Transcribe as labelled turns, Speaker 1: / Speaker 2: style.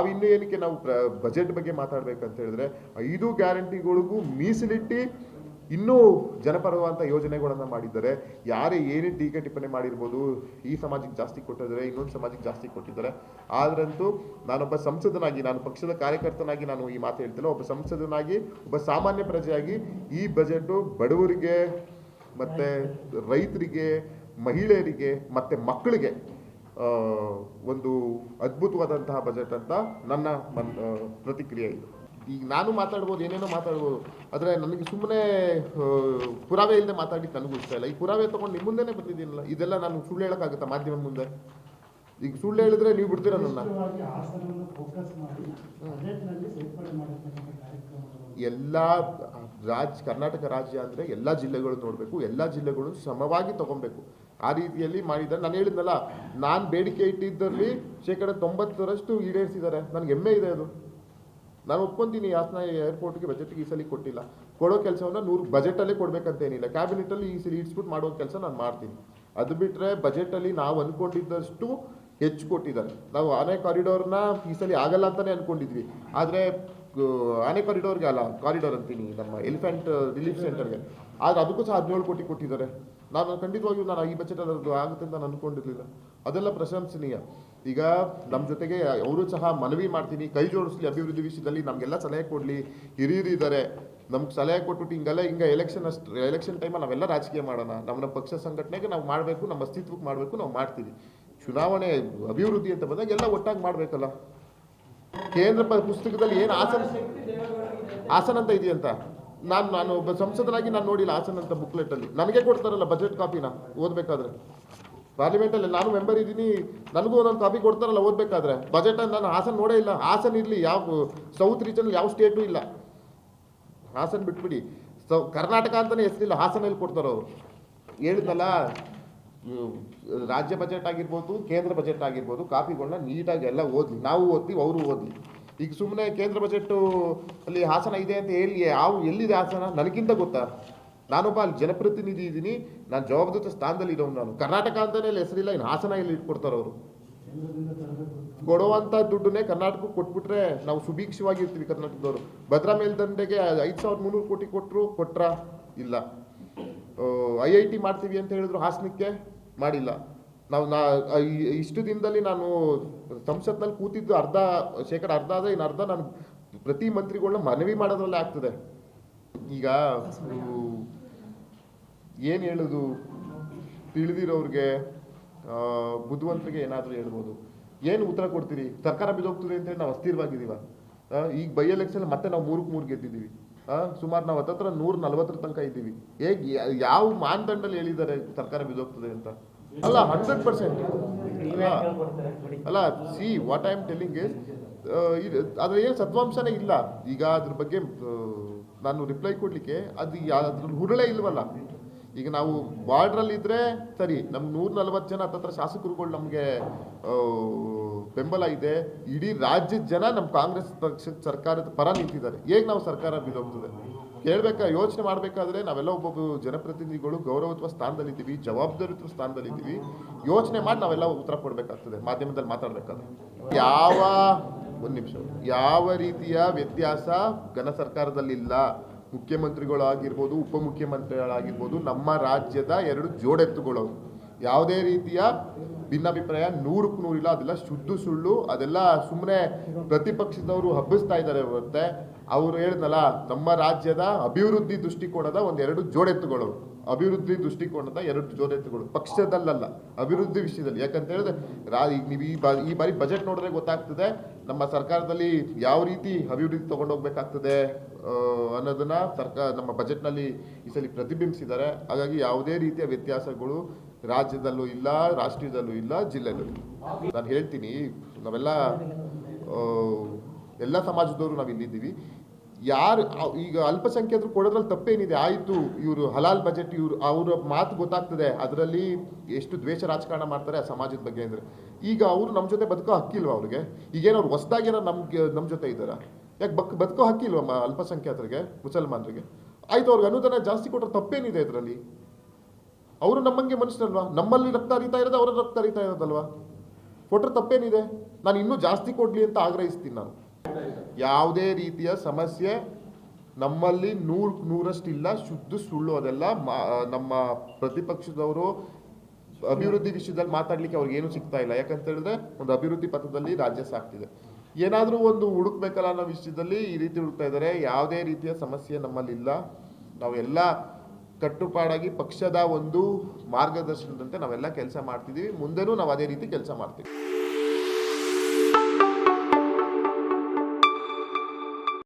Speaker 1: ನಾವಿನ್ನೂ ಏನಕ್ಕೆ ನಾವು ಬಜೆಟ್ ಬಗ್ಗೆ ಮಾತಾಡಬೇಕಂತ ಹೇಳಿದ್ರೆ, ಐದು ಗ್ಯಾರಂಟಿಗಳಿಗೂ ಮೀಸಲಿಟ್ಟು ಇನ್ನೂ ಜನಪರವಾದಂಥ ಯೋಜನೆಗಳನ್ನು ಮಾಡಿದ್ದಾರೆ. ಯಾರೇ ಏನೇ ಟೀಕೆ ಟಿಪ್ಪಣಿ ಮಾಡಿರ್ಬೋದು, ಈ ಸಮಾಜಕ್ಕೆ ಜಾಸ್ತಿ ಕೊಟ್ಟಿದ್ದಾರೆ, ಇನ್ನೊಂದು ಸಮಾಜಕ್ಕೆ ಜಾಸ್ತಿ ಕೊಟ್ಟಿದ್ದಾರೆ. ಆದ್ರಂತೂ ನಾನೊಬ್ಬ ಸಂಸದನಾಗಿ, ನಾನು ಪಕ್ಷದ ಕಾರ್ಯಕರ್ತನಾಗಿ ನಾನು ಈ ಮಾತು ಹೇಳ್ತಿಲ್ಲ ಒಬ್ಬ ಸಂಸದನಾಗಿ, ಒಬ್ಬ ಸಾಮಾನ್ಯ ಪ್ರಜೆಯಾಗಿ ಈ ಬಜೆಟು ಬಡವರಿಗೆ, ಮತ್ತೆ ರೈತರಿಗೆ, ಮಹಿಳೆಯರಿಗೆ, ಮತ್ತೆ ಮಕ್ಕಳಿಗೆ ಒಂದು ಅದ್ಭುತವಾದಂತಹ ಬಜೆಟ್ ಅಂತ ನನ್ನ ಮನ್ ಪ್ರತಿಕ್ರಿಯೆ ಇದು. ಈಗ ನಾನು ಮಾತಾಡ್ಬೋದು ಏನೇನೋ ಮಾತಾಡ್ಬೋದು ಆದರೆ ನನಗೆ ಸುಮ್ಮನೆ ಪುರಾವೆ ಇಲ್ಲದೆ ಮಾತಾಡಿ ನನಗೂ ಇಷ್ಟ ಇಲ್ಲ. ಈ ಪುರಾವೆ ತೊಗೊಂಡು ನಿಮ್ಮ ಮುಂದೆನೇ ಬಂದಿದ್ದೀನಲ್ಲ ಇದೆಲ್ಲ ನಾನು ಸುಳ್ಳು ಹೇಳೋಕ್ಕಾಗುತ್ತಾ ಮಾಧ್ಯಮ ಮುಂದೆ? ಈಗ ಸುಳ್ಳು ಹೇಳಿದ್ರೆ ನೀವು ಬಿಡ್ತೀರ ನನ್ನ? ಎಲ್ಲ ರಾಜ್ ಕರ್ನಾಟಕ ರಾಜ್ಯ ಅಂದರೆ ಎಲ್ಲ ಜಿಲ್ಲೆಗಳು ನೋಡಬೇಕು ಎಲ್ಲ ಜಿಲ್ಲೆಗಳು ಸಮವಾಗಿ ತಗೊಬೇಕು. ಆ ರೀತಿಯಲ್ಲಿ ಮಾಡಿದ್ದಾರೆ. ನಾನು ಹೇಳಿದ್ನಲ್ಲ, ನಾನು ಬೇಡಿಕೆ ಇಟ್ಟಿದ್ದರಲ್ಲಿ ಶೇಕಡ ತೊಂಬತ್ತರಷ್ಟು ಈಡೇರಿಸಿದ್ದಾರೆ. ನನಗೆ ಹೆಮ್ಮೆ ಇದೆ ಅದು. ನಾನು ಒಪ್ಕೊಂತೀನಿ, ಹಾಸನ ಏರ್ಪೋರ್ಟ್ಗೆ ಬಜೆಟ್ಗೆ ಈ ಸಲ ಕೊಟ್ಟಿಲ್ಲ. ಕೊಡೋ ಕೆಲಸವನ್ನ ನೂರು ಬಜೆಟಲ್ಲೇ ಕೊಡಬೇಕಂತೇನಿಲ್ಲ ಕ್ಯಾಬಿನೆಟಲ್ಲಿ ಈ ಸಲ ಇಡ್ಸ್ಬಿಟ್ಟು ಮಾಡೋ ಕೆಲಸ ನಾನು ಮಾಡ್ತೀನಿ. ಅದು ಬಿಟ್ಟರೆ ಬಜೆಟಲ್ಲಿ ನಾವು ಅಂದ್ಕೊಂಡಿದ್ದಷ್ಟು ಹೆಚ್ಚು ಕೊಟ್ಟಿದ್ದಾರೆ. ನಾವು ಆನೆ ಕಾರಿಡೋರ್ನ ಈ ಸಲ ಆಗಲ್ಲ ಅಂತಲೇ ಅಂದ್ಕೊಂಡಿದ್ವಿ ಆದರೆ ಆನೆ ಕಾರಿಡೋರ್ಗೆ ಅಲ್ಲ ಕಾರಿಡೋರ್ ಅಂತೀನಿ, ನಮ್ಮ ಎಲಿಫೆಂಟ್ ರಿಲೀಫ್ ಸೆಂಟರ್ಗೆ ಆದರೆ ಅದಕ್ಕೂ ಸಹ ಹದಿನೇಳು ಕೋಟಿ ಕೊಟ್ಟಿದ್ದಾರೆ. ನಾನು ಖಂಡಿತವಾಗಿಯೂ ನಾನು ಈ ಬಜೆಟಲ್ಲಿ ಅದು ಆಗುತ್ತೆ ಅಂತ ನಾನು ಅಂದ್ಕೊಂಡಿರಲಿಲ್ಲ ಅದೆಲ್ಲ ಪ್ರಶಂಸನೀಯ. ಈಗ ನಮ್ಮ ಜೊತೆಗೆ ಅವರು ಸಹ ಮನವಿ ಮಾಡ್ತೀನಿ, ಕೈ ಜೋಡಿಸ್ಲಿ ಅಭಿವೃದ್ಧಿ ವಿಷಯದಲ್ಲಿ ನಮಗೆಲ್ಲ ಸಲಹೆ ಕೊಡಲಿ. ಹಿರಿಯರು ಇದ್ದಾರೆ ನಮ್ಗೆ ಸಲಹೆ ಕೊಟ್ಬಿಟ್ಟು ಹಿಂಗೆಲ್ಲ ಹಿಂಗೆ ಎಲೆಕ್ಷನ್ ಅಷ್ಟು ಎಲೆಕ್ಷನ್ ಟೈಮಲ್ಲಿ ನಾವೆಲ್ಲ ರಾಜಕೀಯ ಮಾಡೋಣ. ನಮ್ಮ ನಮ್ಮ ಪಕ್ಷ ಸಂಘಟನೆಗೆ ನಾವು ಮಾಡಬೇಕು, ನಮ್ಮ ಅಸ್ತಿತ್ವಕ್ಕೆ ಮಾಡಬೇಕು, ನಾವು ಮಾಡ್ತೀವಿ. ಚುನಾವಣೆ ಅಭಿವೃದ್ಧಿ ಅಂತ ಬಂದಾಗ ಎಲ್ಲ ಒಟ್ಟಾಗಿ ಮಾಡಬೇಕಲ್ಲ. ಕೇಂದ್ರ ಪುಸ್ತಕದಲ್ಲಿ ಏನು ಆಸನ ಆಸನ ಅಂತ ಇದೆಯಂತ? ನಾನು ನಾನು ಒಬ್ಬ ಸಂಸದನಾಗಿ ನಾನು ನೋಡಿಲ್ಲ ಹಾಸನ ಅಂತ ಬುಕ್ಲೆಟಲ್ಲಿ ನನಗೆ ಕೊಡ್ತಾರಲ್ಲ ಬಜೆಟ್ ಕಾಪಿನ ಓದಬೇಕಾದ್ರೆ. ಪಾರ್ಲಿಮೆಂಟಲ್ಲಿ ನಾನು ಮೆಂಬರ್ ಇದ್ದೀನಿ, ನನಗೂ ಒಂದೊಂದು ಕಾಪಿ ಕೊಡ್ತಾರಲ್ಲ ಓದಬೇಕಾದ್ರೆ. ಬಜೆಟ್ ನಾನು ಹಾಸನ ನೋಡೇ ಇಲ್ಲ. ಹಾಸನ ಇರಲಿ, ಯಾವ ಸೌತ್ ರೀಜನ್ ಯಾವ ಸ್ಟೇಟು ಇಲ್ಲ. ಹಾಸನ ಬಿಟ್ಬಿಡಿ. ಸೌ ಕರ್ನಾಟಕ ಅಂತಲೇ ಹೆಸರಿಲ್ಲ ಹಾಸನಲ್ಲಿ ಕೊಡ್ತಾರೆ ಅವರು. ಹೇಳಿದ್ನಲ್ಲ ರಾಜ್ಯ ಬಜೆಟ್ ಆಗಿರ್ಬೋದು, ಕೇಂದ್ರ ಬಜೆಟ್ ಆಗಿರ್ಬೋದು ಕಾಪಿಗಳನ್ನ ನೀಟಾಗಿ ಎಲ್ಲ ಓದಲಿ. ನಾವು ಓದ್ತೀವಿ, ಅವರು ಓದಲಿ. ಈಗ ಸುಮ್ಮನೆ ಕೇಂದ್ರ ಬಜೆಟ್ಟು ಅಲ್ಲಿ ಹಾಸನ ಇದೆ ಅಂತ ಹೇಳಿ, ಯಾವ, ಎಲ್ಲಿದೆ ಹಾಸನ? ನನಗಿಂತ ಗೊತ್ತಾ? ನಾನೊಬ್ಬ ಅಲ್ಲಿ ಜನಪ್ರತಿನಿಧಿ ಇದ್ದೀನಿ. ನಾನು ಜವಾಬ್ದಾರಿ ಸ್ಥಾನದಲ್ಲಿ ಇರೋನು ನಾನು. ಕರ್ನಾಟಕ ಅಂತಲೇ ಅಲ್ಲಿ ಹೆಸರಿಲ್ಲ, ಇನ್ನು ಹಾಸನ ಇಲ್ಲಿ ಇಟ್ಕೊಡ್ತಾರೆ ಅವರು? ಕೊಡುವಂಥ ದುಡ್ಡನ್ನೇ ಕರ್ನಾಟಕಕ್ಕೆ ಕೊಟ್ಬಿಟ್ರೆ ನಾವು ಸುಭೀಕ್ಷವಾಗಿರ್ತೀವಿ ಕರ್ನಾಟಕದವರು. ಭದ್ರಾ ಮೇಲ್ದಂಡೆಗೆ ಐದು ಸಾವಿರದ ಮುನ್ನೂರು ಕೋಟಿ ಕೊಟ್ಟರು ಕೊಟ್ರ? ಇಲ್ಲ. ಐ ಐ ಟಿ ಮಾಡ್ತೀವಿ ಅಂತ ಹೇಳಿದ್ರು ಹಾಸನಕ್ಕೆ? ಮಾಡಿಲ್ಲ. ನಾವು ನಾ ಇಷ್ಟು ದಿನದಲ್ಲಿ ನಾನು ಸಂಸತ್ನಲ್ಲಿ ಕೂತಿದ್ದು ಅರ್ಧ ಶೇಕಡ ಅರ್ಧ ಆದರೆ ಇನ್ನು ಅರ್ಧ ನಾನು ಪ್ರತಿ ಮಂತ್ರಿಗಳನ್ನ ಮನವಿ ಮಾಡೋದ್ರಲ್ಲೇ ಆಗ್ತದೆ. ಈಗ ಏನು ಹೇಳೋದು? ತಿಳಿದಿರೋರಿಗೆ ಬುದ್ಧಿವಂತರಿಗೆ ಏನಾದರೂ ಹೇಳ್ಬೋದು. ಏನು ಉತ್ತರ ಕೊಡ್ತೀರಿ? ಸರ್ಕಾರ ಬಿದ್ದೋಗ್ತದೆ ಅಂತ ಹೇಳಿ ನಾವು ಅಸ್ಥಿರವಾಗಿದ್ದೀವ. ಈಗ ಬೈ ಎಲೆಕ್ಷನ್ ಮತ್ತೆ ನಾವು ಮೂರಕ್ಕೆ ಮೂರು ಗೆದ್ದಿದ್ದೀವಿ. ಸುಮಾರು ನಾವು ಹತ್ತತ್ರ ನೂರ ನಲ್ವತ್ತರ ತನಕ ಇದ್ದೀವಿ. ಹೇಗೆ, ಯಾವ ಮಾನದಂಡಲ್ಲಿ ಹೇಳಿದ್ದಾರೆ ಸರ್ಕಾರ ಬಿದ್ದೋಗ್ತದೆ ಅಂತ? ಅಲ್ಲ ಹಂಡ್ರೆಡ್ ಪರ್ಸೆಂಟ್ ಅಲ್ಲ. See what I am telling is ಅದ್ರ ಏನು ಸತ್ವಾಂಶನೇ ಇಲ್ಲ. ಈಗ ಅದ್ರ ಬಗ್ಗೆ ನಾನು ರಿಪ್ಲೈ ಕೊಡಲಿಕ್ಕೆ ಅದು ಅದ್ರ ಅದ್ರಲ್ಲಿ ಹುರುಳೇ ಇಲ್ವಲ್ಲ. ಈಗ ನಾವು ಬಾರ್ಡ್ರಲ್ಲಿ ಇದ್ರೆ ಸರಿ ನಮ್ಮ ನೂರ ನಲ್ವತ್ತು ಜನ ಹತ್ತತ್ರ ಶಾಸಕರುಗಳು ನಮಗೆ ಬೆಂಬಲ ಇದೆ. ಇಡೀ ರಾಜ್ಯದ ಜನ ನಮ್ಮ ಕಾಂಗ್ರೆಸ್ ಪಕ್ಷದ ಸರ್ಕಾರದ ಪರ ನಿಂತಿದ್ದಾರೆ. ಹೇಗೆ ನಾವು ಸರ್ಕಾರ ಬಿದ್ದೋಗ್ತದೆ ಕೇಳ್ಬೇಕಾ, ಯೋಚನೆ ಮಾಡಬೇಕಾದ್ರೆ ನಾವೆಲ್ಲ ಒಬ್ಬೊಬ್ಬ ಜನಪ್ರತಿನಿಧಿಗಳು ಗೌರವತ್ವ ಸ್ಥಾನದಲ್ಲಿದ್ದೀವಿ ಜವಾಬ್ದಾರಿತ್ವ ಸ್ಥಾನದಲ್ಲಿದ್ದೀವಿ. ಯೋಚನೆ ಮಾಡಿ ನಾವೆಲ್ಲ ಉತ್ತರ ಕೊಡಬೇಕಾಗ್ತದೆ, ಮಾಧ್ಯಮದಲ್ಲಿ ಮಾತಾಡಬೇಕಾದ್ರೆ. ಯಾವ ಒಂದು ನಿಮಿಷ, ಯಾವ ರೀತಿಯ ವ್ಯತ್ಯಾಸ ಘನ ಸರ್ಕಾರದಲ್ಲಿಲ್ಲ. ಮುಖ್ಯಮಂತ್ರಿಗಳಾಗಿರ್ಬೋದು, ಉಪಮುಖ್ಯಮಂತ್ರಿಗಳಾಗಿರ್ಬೋದು, ನಮ್ಮ ರಾಜ್ಯದ ಎರಡು ಜೋಡೆತ್ತುಗಳು. ಯಾವುದೇ ರೀತಿಯ ಭಿನ್ನಾಭಿಪ್ರಾಯ, ನೂರಕ್ಕೂ ನೂರಿಲ್ಲ, ಅದೆಲ್ಲ ಶುದ್ಧ ಸುಳ್ಳು, ಅದೆಲ್ಲ ಸುಮ್ಮನೆ ಪ್ರತಿಪಕ್ಷದವರು ಹಬ್ಬಿಸ್ತಾ ಇದ್ದಾರೆ ಹೊರತೆ. ಅವರು ಹೇಳಿದ್ನಲ್ಲ ನಮ್ಮ ರಾಜ್ಯದ ಅಭಿವೃದ್ಧಿ ದೃಷ್ಟಿಕೋನದ ಒಂದೆರಡು ಜೋಡೆತ್ತುಗಳು. ಅಭಿವೃದ್ಧಿ ದೃಷ್ಟಿಕೋನದ ಎರಡು ಜೋಡೆತ್ತುಗಳು. ಪಕ್ಷದಲ್ಲಲ್ಲ, ಅಭಿವೃದ್ಧಿ ವಿಷಯದಲ್ಲಿ. ಯಾಕಂತ ಹೇಳಿದ್ರೆ, ರಾ ಈಗ ನೀವು ಈ ಬಾರಿ ಈ ಬಾರಿ ಬಜೆಟ್ ನೋಡಿದ್ರೆ ಗೊತ್ತಾಗ್ತದೆ, ನಮ್ಮ ಸರ್ಕಾರದಲ್ಲಿ ಯಾವ ರೀತಿ ಅಭಿವೃದ್ಧಿ ತಗೊಂಡೋಗ್ಬೇಕಾಗ್ತದೆ ಅನ್ನೋದನ್ನ ಸರ್ಕಾರ ನಮ್ಮ ಬಜೆಟ್ನಲ್ಲಿ ಈ ಸಲ ಪ್ರತಿಬಿಂಬಿಸಿದ್ದಾರೆ. ಹಾಗಾಗಿ ಯಾವುದೇ ರೀತಿಯ ವ್ಯತ್ಯಾಸಗಳು ರಾಜ್ಯದಲ್ಲೂ ಇಲ್ಲ, ರಾಷ್ಟ್ರೀಯದಲ್ಲೂ ಇಲ್ಲ, ಜಿಲ್ಲೆಯಲ್ಲೂ ನಾನು ಹೇಳ್ತೀನಿ, ನಾವೆಲ್ಲ ಎಲ್ಲ ಸಮಾಜದವರು ನಾವು ಇಲ್ಲಿದ್ದೀವಿ ಯಾರು ಈಗ ಅಲ್ಪಸಂಖ್ಯಾತರು ಕೊಡೋದ್ರಲ್ಲಿ ತಪ್ಪೇನಿದೆ, ಆಯಿತು, ಇವರು ಹಲಾಲ್ ಬಜೆಟ್, ಇವರು, ಅವರ ಮಾತು ಗೊತ್ತಾಗ್ತದೆ, ಅದರಲ್ಲಿ ಎಷ್ಟು ದ್ವೇಷ ರಾಜಕಾರಣ ಮಾಡ್ತಾರೆ ಆ ಸಮಾಜದ ಬಗ್ಗೆ ಅಂದರೆ. ಈಗ ಅವರು ನಮ್ಮ ಜೊತೆ ಬದುಕೋ ಹಕ್ಕಿಲ್ವಾ ಅವ್ರಿಗೆ? ಈಗೇನು ಅವ್ರು ಹೊಸ್ದಾಗಿ ಏನೋ ನಮ್ಗೆ ನಮ್ಮ ಜೊತೆ ಇದ್ದಾರಾ? ಯಾಕೆ ಬಕ್, ಬದುಕೋ ಹಕ್ಕಿಲ್ವಾ ಅಲ್ಪಸಂಖ್ಯಾತರಿಗೆ, ಮುಸಲ್ಮಾನರಿಗೆ? ಆಯಿತು, ಅವ್ರಿಗೆ ಅನುದಾನ ಜಾಸ್ತಿ ಕೊಟ್ಟರೆ ತಪ್ಪೇನಿದೆ ಇದರಲ್ಲಿ? ಅವರು ನಮ್ಮಂಗೆ ಮನುಷ್ಯರಲ್ವಾ? ನಮ್ಮಲ್ಲಿ ರಕ್ತ ಹರಿತಾ ಇರೋದು ಅವರ ರಕ್ತ ಹರಿತಾ ಇರೋದಲ್ವಾ? ಕೊಟ್ಟರೆ ತಪ್ಪೇನಿದೆ? ನಾನು ಇನ್ನೂ ಜಾಸ್ತಿ ಕೊಡಲಿ ಅಂತ ಆಗ್ರಹಿಸ್ತೀನಿ ನಾನು. ಯಾವುದೇ ರೀತಿಯ ಸಮಸ್ಯೆ ನಮ್ಮಲ್ಲಿ ನೂರು, ನೂರಷ್ಟಿಲ್ಲ, ಶುದ್ಧ ಸುಳ್ಳು ಅದೆಲ್ಲ ನಮ್ಮ ಪ್ರತಿಪಕ್ಷದವರು ಅಭಿವೃದ್ಧಿ ವಿಷಯದಲ್ಲಿ ಮಾತಾಡ್ಲಿಕ್ಕೆ ಅವ್ರಿಗೆ ಏನು ಸಿಗ್ತಾ ಇಲ್ಲ. ಯಾಕಂತ ಹೇಳಿದ್ರೆ ಒಂದು ಅಭಿವೃದ್ಧಿ ಪಥದಲ್ಲಿ ರಾಜ್ಯ ಸಾಕ್ತಿದೆ. ಏನಾದರೂ ಒಂದು ಹುಡುಕ್ಬೇಕಲ್ಲ ಅನ್ನೋ ವಿಷಯದಲ್ಲಿ ಈ ರೀತಿ ಹುಡುಕ್ತಾ ಇದ್ದಾರೆ. ಯಾವುದೇ ರೀತಿಯ ಸಮಸ್ಯೆ ನಮ್ಮಲ್ಲಿಲ್ಲ. ನಾವೆಲ್ಲ ಕಟ್ಟುಪಾಡಾಗಿ ಪಕ್ಷದ ಒಂದು ಮಾರ್ಗದರ್ಶನದಂತೆ ನಾವೆಲ್ಲ ಕೆಲಸ ಮಾಡ್ತಿದ್ದೀವಿ. ಮುಂದೆನೂ ನಾವು ಅದೇ ರೀತಿ ಕೆಲಸ ಮಾಡ್ತೀವಿ.